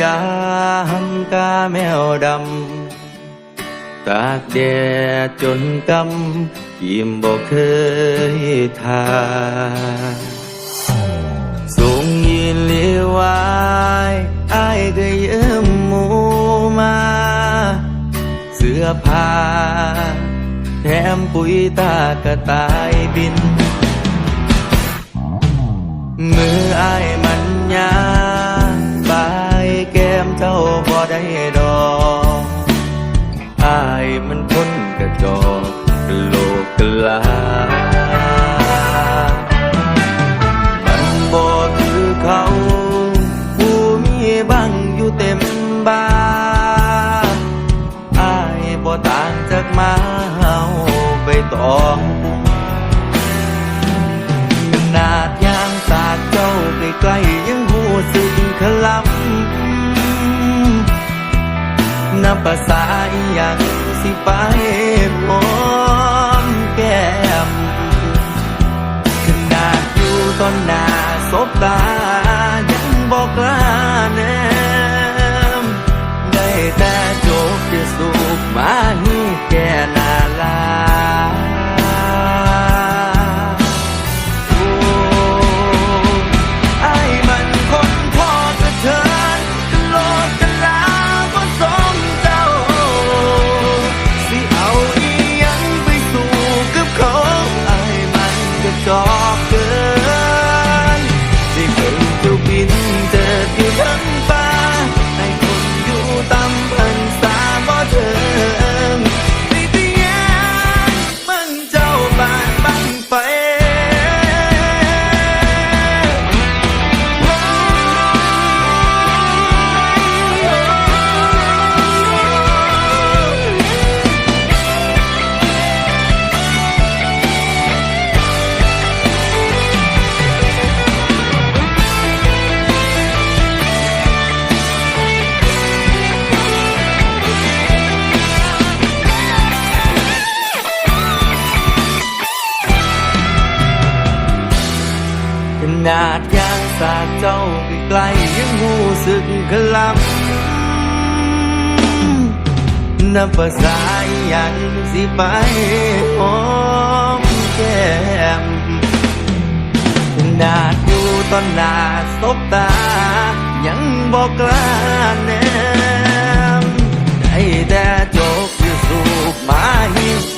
ยามกาแมวดำ ตากแดดจนกำยิ้มบอกเคยทาสูงยินเลียวายอายก็ยืมหมูมา เสื้อผ้าแถมปุ๋ยตากระต่ายบิน มืออ เต็มบ้านอายบ่ต่างจากมาเฮาไปตองขนาดยางสาดเจ้าใกล้ๆยังหูสึกขลำนับภาษาอหยังสิไปหอมแก้มขนาดอยู่ตอนหน้าสบตายังบอกลา นาดยางสาดเจ้าใกล้ๆยังหูสึกขลำนับภาษาอหยังสิไปหอมแก้มขนาดอยู่ตอนหน้าสบตา ยังบอกกล้าแนมได้แต่จกอยู่สูบมาหิว